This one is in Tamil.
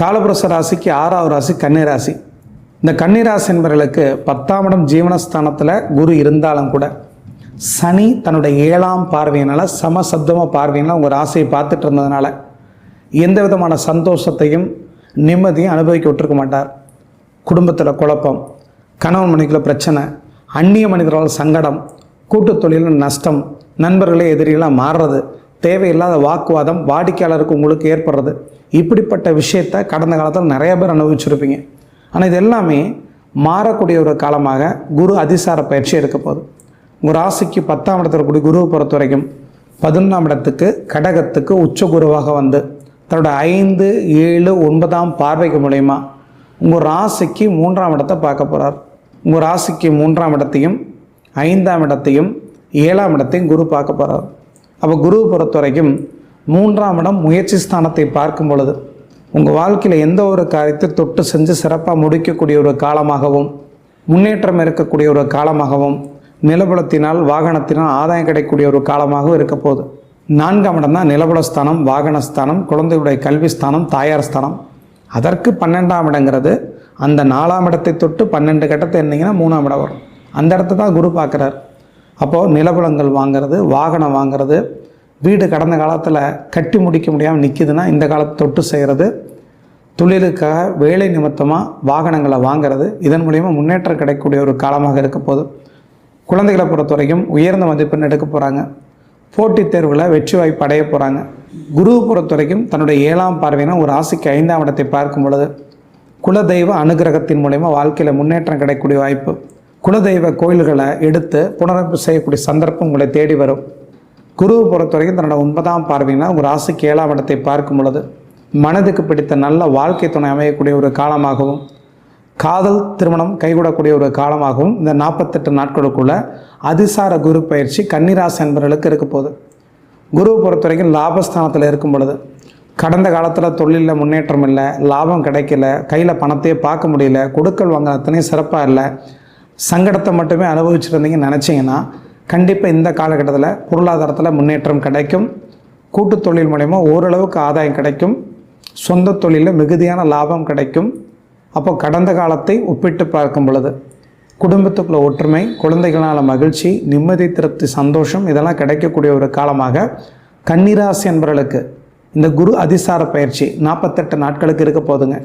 காலபுரச ராசிக்கு ஆறாவது ராசி கன்னிராசி இந்த கன்னிராசி என்பவர்களுக்கு பத்தாம் இடம் ஜீவனஸ்தானத்தில் குரு இருந்தாலும் கூட சனி தன்னுடைய ஏழாம் பார்வையினால் சமசப்தமாக பார்வையினால் உங்கள் ராசியை பார்த்துட்டு இருந்ததுனால எந்த விதமான சந்தோஷத்தையும் நிம்மதியும் அனுபவிக்க விட்டுருக்க மாட்டார். குடும்பத்தில் குழப்பம் கணவன் மனைவிக்குள்ள பிரச்சனை அந்நிய மனிதர்களால் சங்கடம் கூட்டுத் தொழிலில் நஷ்டம் நண்பர்களே எதிரிகளாக மாறுறது தேவையில்லாத வாக்குவாதம் வாடிக்கையாளருக்கு உங்களுக்கு ஏற்படுறது. இப்படிப்பட்ட விஷயத்தை கடந்த காலத்தில் நிறைய பேர் அனுபவிச்சிருப்பீங்க. ஆனால் இது எல்லாமே மாறக்கூடிய ஒரு காலமாக குரு அதிசார பயிற்சி இருக்க போகுது. உங்கள் ராசிக்கு பத்தாம் இடத்துல கூடிய குருவை பொறுத்த வரைக்கும் பதினொன்றாம் இடத்துக்கு கடகத்துக்கு உச்ச குருவாக வந்து தன்னோட ஐந்து ஏழு ஒன்பதாம் பார்வைக்கு மூலயமா உங்கள் ராசிக்கு மூன்றாம் இடத்தை பார்க்க போகிறார் உங்கள் ராசிக்கு மூன்றாம் இடத்தையும் ஐந்தாம் இடத்தையும் ஏழாம் இடத்தையும் குரு பார்க்க போகிறார் அப்போ குருவை பொறுத்த வரைக்கும் மூன்றாம் இடம் முயற்சி ஸ்தானத்தை பார்க்கும் பொழுது உங்கள் வாழ்க்கையில் எந்த ஒரு காரியத்தை தொட்டு செஞ்சு சிறப்பாக முடிக்கக்கூடிய ஒரு காலமாகவும் முன்னேற்றம் இருக்கக்கூடிய ஒரு காலமாகவும் நிலபலத்தினால் வாகனத்தினால் ஆதாயம் கிடைக்கக்கூடிய ஒரு காலமாகவும் இருக்க போகுது. நான்காம் இடம் தான் நிலபலஸ்தானம் வாகனஸ்தானம் குழந்தையுடைய கல்வி ஸ்தானம் தாயார் ஸ்தானம். அதற்கு பன்னெண்டாம் இடங்கிறது அந்த நாலாம் இடத்தை தொட்டு பன்னெண்டு கட்டத்தை இருந்தீங்கன்னா மூணாம் இடம் வரும். அந்த இடத்த தான் குரு பார்க்குறார். அப்போது நிலபலங்கள் வாங்குறது வாகனம் வாங்குறது வீடு கடந்த காலத்தில் கட்டி முடிக்க முடியாமல் நிற்கிதுன்னா இந்த காலத்தை தொட்டு செய்கிறது தொழிலுக்காக வேலை நிமித்தமாக வாகனங்களை வாங்குறது இதன் மூலிமா முன்னேற்றம் கிடைக்கக்கூடிய ஒரு காலமாக இருக்க போகுது. குழந்தைகளை பொறுத்த வரைக்கும் உயர்ந்த மதிப்பெண் எடுக்க போகிறாங்க போட்டித் தேர்வில் வெற்றி வாய்ப்பு அடைய போகிறாங்க குரு பொறுத்த வரைக்கும் தன்னுடைய ஏழாம் பார்வையினா ஒரு ஆசைக்கு ஐந்தாம் இடத்தை பார்க்கும் பொழுது குலதெய்வ அனுகிரகத்தின் மூலயமா வாழ்க்கையில் முன்னேற்றம் கிடைக்கக்கூடிய வாய்ப்பு. குலதெய்வ கோயில்களை எடுத்து புனரமைப்பு செய்யக்கூடிய சந்தர்ப்பம் உங்களை தேடி வரும். குருவை பொறுத்த வரைக்கும் தன்னோட ஒன்பதாம் பார்வைங்கன்னா உங்கள் ராசிக்கு ஏழாம் இடத்தை பார்க்கும் பொழுது மனதுக்கு பிடித்த நல்ல வாழ்க்கை துணை அமையக்கூடிய ஒரு காலமாகவும் காதல் திருமணம் கைகூடக்கூடிய ஒரு காலமாகவும் இந்த நாற்பத்தெட்டு நாட்களுக்குள்ள அதிசார குரு பயிற்சி கன்னிராசி என்பவர்களுக்கு இருக்க போகுது. குருவை பொறுத்த வரைக்கும் லாபஸ்தானத்தில் இருக்கும் பொழுது கடந்த காலத்தில் தொழிலில் முன்னேற்றம் இல்லை லாபம் கிடைக்கல கையில் பணத்தையே பார்க்க முடியல கொடுக்கல் வாங்க அத்தனையும் சிறப்பாக இல்லை சங்கடத்தை மட்டுமே அனுபவிச்சிருந்தீங்கன்னு நினச்சிங்கன்னா கண்டிப்பாக இந்த காலகட்டத்தில் பொருளாதாரத்தில் முன்னேற்றம் கிடைக்கும். கூட்டு தொழில் மூலயமா ஓரளவுக்கு ஆதாயம் கிடைக்கும். சொந்த தொழிலில் மிகுதியான லாபம் கிடைக்கும். அப்போ கடந்த காலத்தை ஒப்பிட்டு பார்க்கும் பொழுது குடும்பத்துக்குள்ள ஒற்றுமை குழந்தைகளால் மகிழ்ச்சி நிம்மதி திருப்தி சந்தோஷம் இதெல்லாம் கிடைக்கக்கூடிய ஒரு காலமாக கன்னிராசி என்பவர்களுக்கு இந்த குரு அதிசார பயிற்சி நாற்பத்தெட்டு நாட்களுக்கு இருக்க போதுங்க.